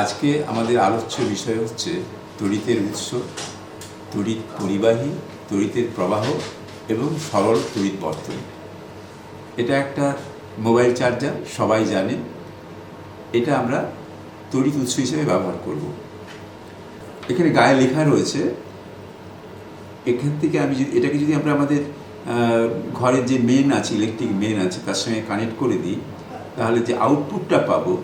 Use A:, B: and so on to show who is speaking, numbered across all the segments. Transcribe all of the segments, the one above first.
A: আজকে আমাদের আলোচ্য বিষয় হচ্ছে তড়িতের উৎস, তড়িৎ পরিবাহী, তড়িতের প্রবাহ এবং সরল তড়িৎ বর্তনী। এটা একটা মোবাইল চার্জার, সবাই জানে। এটা আমরা তড়িৎ উৎস হিসেবে ব্যবহার করব। এখানে গায়ে লেখা রয়েছে, এখান থেকে আমি যদি, এটাকে যদি আমরা আমাদের ঘরের যে মেন আছে ইলেকট্রিক মেন আছে, তার সঙ্গে কানেক্ট করে দিই, তাহলে যে আউটপুটটা পাবো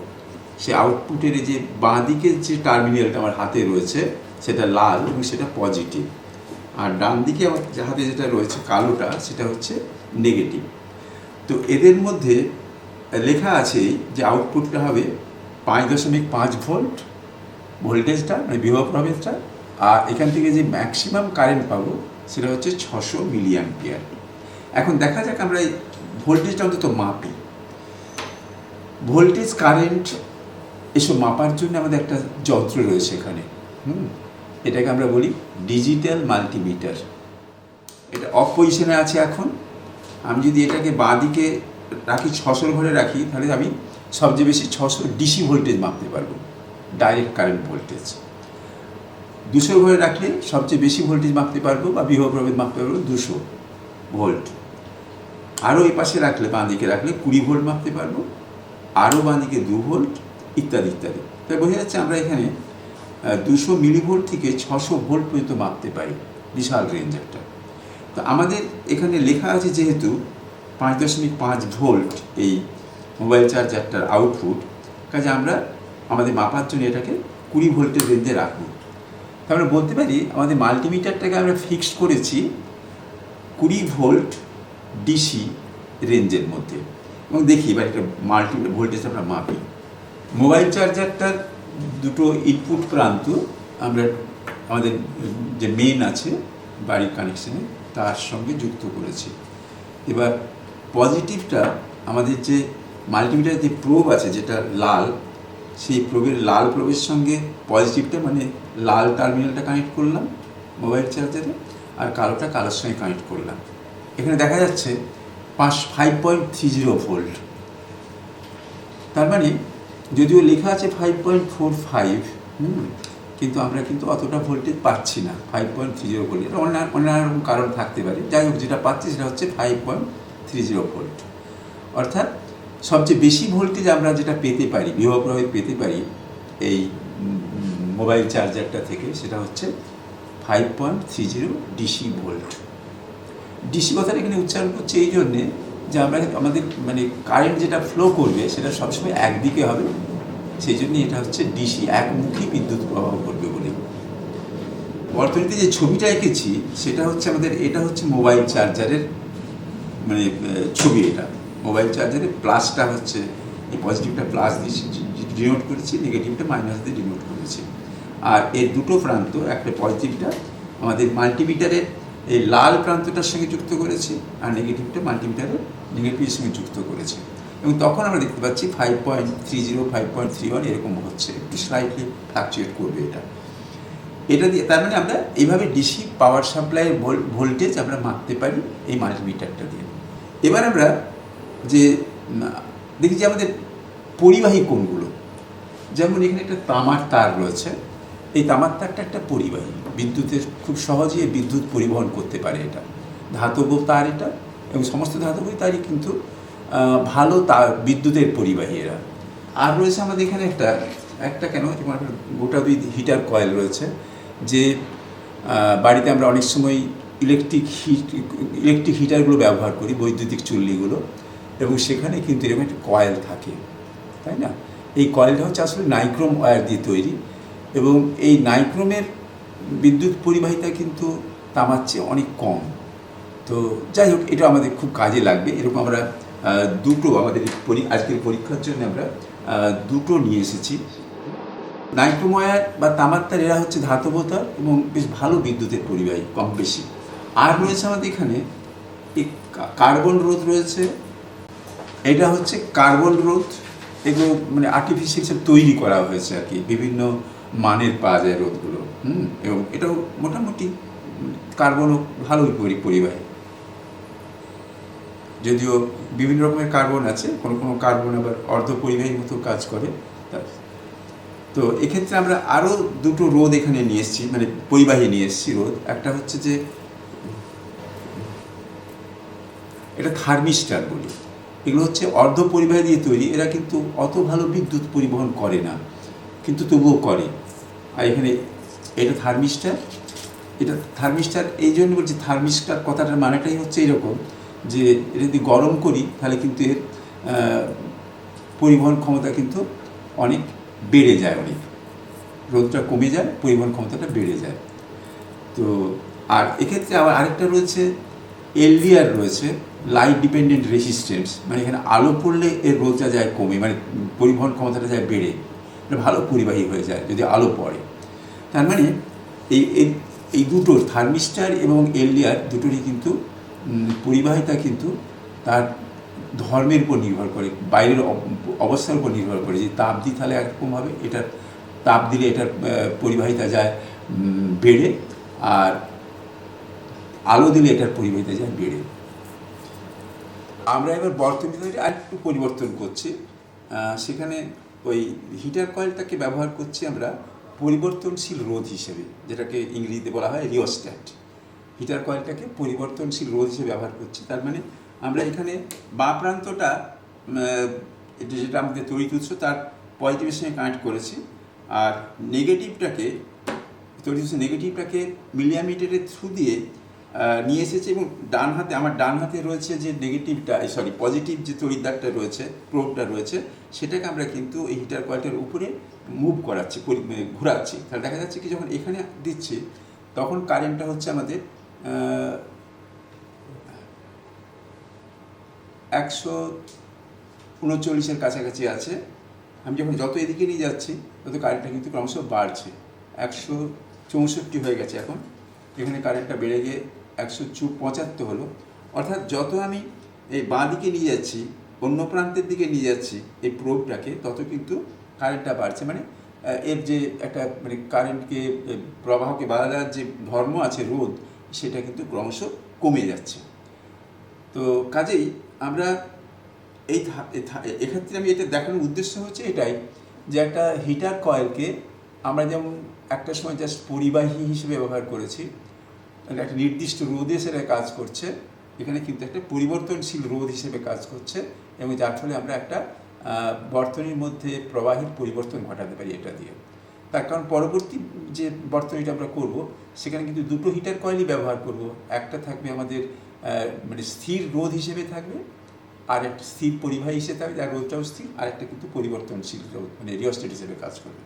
A: সে আউটপুটের যে বাঁ দিকের যে টার্মিনালটা আমার হাতে রয়েছে, সেটা লাল এবং সেটা পজিটিভ আর ডান দিকে আমার হাতে যেটা রয়েছে কালোটা, সেটা হচ্ছে নেগেটিভ তো এদের মধ্যে লেখা আছে যে আউটপুটটা হবে পাঁচ দশমিক পাঁচ ভোল্ট ভোল্টেজটা মানে বিভব প্রভেদটা, আর এখান থেকে যে ম্যাক্সিমাম কারেন্ট পাবো, সেটা হচ্ছে ছশো মিলি অ্যাম্পিয়ার এখন দেখা যাক আমরা এই ভোল্টেজটা অন্তত মাপি। ভোল্টেজ কারেন্ট এসব মাপার জন্য আমাদের একটা যন্ত্র রয়েছে এখানে। হুম? এটাকে আমরা বলি ডিজিটাল মাল্টিমিটার। এটা অফ পজিশনে আছে এখন। আমি যদি এটাকে বাঁ দিকে রাখি, ছশোর ঘরে রাখি, তাহলে আমি সবচেয়ে বেশি ছশো ডিসি ভোল্টেজ মাপতে পারব। Direct current voltage. দুশোর ঘরে রাখলে সবচেয়ে বেশি ভোল্টেজ মাপতে পারব বা বিভব প্রভেদ মাপতে পারব দুশো ভোল্ট। আরও এই পাশে রাখলে, বাঁ দিকে রাখলে কুড়ি ভোল্ট মাপতে পারব। আরও বাঁ দিকে দু ভোল্ট। ইত্যাদি ইত্যাদি। তাই বোঝা যাচ্ছে আমরা এখানে দুশো মিলিভোল্ট থেকে ছশো ভোল্ট পর্যন্ত মাপতে পারি বিশাল রেঞ্জ একটা। তো আমাদের এখানে লেখা আছে যেহেতু পাঁচ দশমিক পাঁচ ভোল্ট এই মোবাইল চার্জারটার আউটপুট কাজে আমরা আমাদের মাপার জন্য এটাকে কুড়ি ভোল্টের রেঞ্জে রাখব। তো আমরা বলতে পারি আমাদের মাল্টিমিটারটাকে আমরা ফিক্সড করেছি কুড়ি ভোল্ট ডিসি রেঞ্জের মধ্যে। এবং দেখি এবার একটা মাল্টি, ভোল্টেজ আমরা মাপি। মোবাইল চার্জারটার দুটো ইনপুট প্রান্ত, আমরা, আমাদের যে মেন আছে, বাড়ির কানেকশানে তার সঙ্গে যুক্ত করেছি। এবার পজিটিভটা আমাদের যে মাল্টিমিটার যে প্রোব আছে, যেটা লাল, সেই প্রোবের লাল প্রোবের সঙ্গে পজিটিভটা মানে লাল টার্মিনালটা কানেক্ট করলাম মোবাইল চার্জারে, আর কালোটা কালোর সঙ্গে কানেক্ট করলাম। এখানে দেখা যাচ্ছে পাঁচ five point three zero volt তার মানে যদিও লেখা আছে ফাইভ পয়েন্ট ফোর ফাইভ কিন্তু আমরা কিন্তু অতটা ভোল্টেজ পাচ্ছি না five point three zero volt এটা অন্য অন্যান্য কারণ থাকতে পারে। যাই হোক, যেটা পাচ্ছি সেটা হচ্ছে five point three zero volt অর্থাৎ সবচেয়ে বেশি ভোল্টেজ আমরা যেটা পেতে পারি বিভব পেতে পারি এই মোবাইল চার্জারটা থেকে, সেটা হচ্ছে five point three zero DC volt DC কথাটা এখানে উচ্চারণ করছে এই জন্যে যে আমরা আমাদের মানে কারেন্ট যেটা ফ্লো করবে সেটা সবসময় একদিকে হবে, সেই জন্য এটা হচ্ছে ডিসি একমুখী বিদ্যুৎ প্রবাহ করবে বলে বর্তমানে যে ছবিটা এঁকেছি, সেটা হচ্ছে আমাদের, এটা হচ্ছে মোবাইল চার্জারের মানে ছবি এটা। মোবাইল চার্জারের প্লাসটা হচ্ছে, এই পজিটিভটা প্লাস দিয়ে ডিনোট করেছি নেগেটিভটা মাইনাস দিয়ে ডিনোট করেছি। আর এর দুটো প্রান্ত, একটা পজিটিভটা আমাদের মাল্টিমিটারের এই লাল প্রান্তটার সঙ্গে যুক্ত করেছি আর নেগেটিভটা মাল্টিমিটারের নেগেটিভের সঙ্গে যুক্ত করেছি। এবং তখন আমরা দেখতে পাচ্ছি five point three zero five point three one এরকম হচ্ছে। স্লাইটলি ফ্লাকচুয়েট করবে এটা। এটা দিয়ে তার মানে আমরা এইভাবে ডিসি পাওয়ার সাপ্লাইয়ের ভোল্টেজ আমরা মাপতে পারি এই মাল্টিমিটারটা দিয়ে। এবার আমরা যে দেখি যে আমাদের পরিবাহী কোণগুলো। যেমন এখানে একটা তামার তার রয়েছে। এই তামার তারটা একটা পরিবাহী। বিদ্যুতের খুব সহজেই বিদ্যুৎ পরিবহন করতে পারে এটা। ধাতব তার এটা এবং সমস্ত ধাতব তারই কিন্তু ভালো তার বিদ্যুতের পরিবাহী এরা। আর রয়েছে আমাদের এখানে একটা একটা কেন গোটা দুই হিটার কয়েল রয়েছে, যে বাড়িতে আমরা অনেক সময় ইলেকট্রিক হিট, ইলেকট্রিক হিটারগুলো ব্যবহার করি, বৈদ্যুতিক চুল্লিগুলো, এবং সেখানে কিন্তু এরকম একটা কয়েল থাকে। তাই না? এই কয়েলটা হচ্ছে আসলে নাইক্রোম ওয়্যার দিয়ে তৈরি। এবং এই নাইক্রোমের বিদ্যুৎ পরিবাহিতা কিন্তু তামার চেয়ে অনেক কম। তো যাই হোক, এটা আমাদের খুব কাজে লাগবে। এরকম আমরা দুটো আমাদের আজকের পরীক্ষার জন্য আমরা দুটো নিয়ে এসেছি। নাইট্রোময়ার বা তামার তার এরা হচ্ছে ধাতব তার এবং বেশ ভালো বিদ্যুতের পরিবাহী, কম বেশি। আর রয়েছে আমাদের এখানে কার্বন রোধ রয়েছে। এটা হচ্ছে কার্বন রোধ, এগুলো মানে আর্টিফিশিয়াল তৈরি করা হয়েছে আর কি। বিভিন্ন মানের পাওয়া যায় রোধগুলো হুম? এবং এটাও মোটামুটি কার্বনও ভালোই পরি, পরিবাহী। যদিও বিভিন্ন রকমের কার্বন আছে, কোনো কোনো কার্বন আবার অর্ধ পরিবাহীর মতো কাজ করে। তো এক্ষেত্রে আমরা আরও দুটো রোদ এখানে নিয়ে এসেছি মানে পরিবাহী নিয়ে এসেছি রোদ। একটা হচ্ছে যে এটা থার্মিস্টার বলি। এগুলো হচ্ছে অর্ধ পরিবাহী দিয়ে তৈরি, এরা কিন্তু অত ভালো বিদ্যুৎ পরিবহন করে না, কিন্তু তবুও করে। আর এখানে এটা থার্মিস্টার এটা থার্মিস্টার এই জন্য বলছি থার্মিস্টার কথাটার মানেটাই হচ্ছে এরকম যে এটা যদি গরম করি, তাহলে কিন্তু এর পরিবহন ক্ষমতা কিন্তু অনেক বেড়ে যায় অনেক। রোদটা কমে যায়, পরিবহন ক্ষমতাটা বেড়ে যায়। তো আর এক্ষেত্রে আবার আরেকটা রয়েছে এলডিআর রয়েছে লাইট ডিপেন্ডেন্ট রেসিস্ট্যান্স মানে এখানে আলো পড়লে এর রোদটা যায় কমে মানে পরিবহন ক্ষমতাটা যায় বেড়ে। ভালো পরিবাহী হয়ে যায় যদি আলো পড়ে। তার মানে এই, এই- দুটো থার্মিস্টার এবং এলডিআর দুটোরই কিন্তু পরিবাহিতা কিন্তু তার ধর্মের উপর নির্ভর করে, বাইরের অব- অবস্থার উপর নির্ভর করে যে তাপ দিই তাহলে একরকম হবে এটার তাপ দিলে এটার পরিবাহিতা যায় বেড়ে আর আলো দিলে এটার পরিবাহিতা যায় বেড়ে। আমরা এবার বর্তমানে আরেকটু পরিবর্তন করছি। সেখানে ওই হিটার কয়েলটাকে ব্যবহার করছি আমরা পরিবর্তনশীল রোধ হিসেবে, যেটাকে ইংরেজিতে বলা হয় রিওস্ট্যাট হিটার কয়েলটাকে পরিবর্তনশীল রোধ হিসেবে ব্যবহার করছি। তার মানে আমরা এখানে বাঁ প্রান্তটা যেটা আমাদের তড়িৎ উৎস, তার পজিটিভের সঙ্গে কানেক্ট করেছি। আর নেগেটিভটাকে তড়িৎ উৎস নেগেটিভটাকে মিলিয়ামিটারের থ্রু দিয়ে নিয়ে এসেছে এবং ডান হাতে আমার ডান হাতে রয়েছে যে নেগেটিভটা সরি পজিটিভ যে তড়িৎদারটা রয়েছে প্রোবটা রয়েছে, সেটাকে আমরা কিন্তু এই হিটার কয়েলটার উপরে মুভ করাচ্ছি মানে ঘোরাচ্ছি। তাহলে দেখা যাচ্ছে কি যখন এখানে দিচ্ছি, তখন কারেন্টটা হচ্ছে আমাদের একশো উনচল্লিশের কাছাকাছি আছে। আমি যখন যত এদিকে নিয়ে যাচ্ছি, তত কারেন্টটা কিন্তু ক্রমশ বাড়ছে। একশো চৌষট্টি হয়ে গেছে এখন। এখানে কারেন্টটা বেড়ে গিয়ে একশো চু পঁচাত্তর হলো। অর্থাৎ যত আমি এই বাঁ দিকে নিয়ে যাচ্ছি, অন্য প্রান্তের দিকে নিয়ে যাচ্ছি এই প্রোবটাকে তত কিন্তু কারেন্টটা বাড়ছে। মানে এর যে একটা মানে কারেন্টকে প্রবাহকে বাধা দেওয়ার যে ধর্ম আছে, রোধ, সেটা কিন্তু ক্রমশ কমে যাচ্ছে। তো কাজেই আমরা এই এক্ষেত্রে আমি এটা দেখানোর উদ্দেশ্য হচ্ছে এটাই যে একটা হিটার কয়েলকে আমরা যেমন একটা সময় জাস্ট পরিবাহী হিসেবে ব্যবহার করেছি তাহলে একটা নির্দিষ্ট রোধে সেটা কাজ করছে। এখানে কিন্তু একটা পরিবর্তনশীল রোধ হিসেবে কাজ করছে এবং যার ফলে আমরা একটা বর্তনীর মধ্যে প্রবাহের পরিবর্তন ঘটাতে পারি এটা দিয়ে। তার কারণ পরবর্তী যে বর্তনীটা আমরা করব, সেখানে কিন্তু দুটো হিটার কয়েলই ব্যবহার করব। একটা থাকবে আমাদের মানে স্থির রোধ হিসেবে থাকবে, আর একটা স্থির পরিবাহী হিসেবে থাকবে, যার রোধটাও স্থির, আর একটা কিন্তু পরিবর্তনশীল রোধ মানে রিওস্টেট হিসেবে কাজ করবে।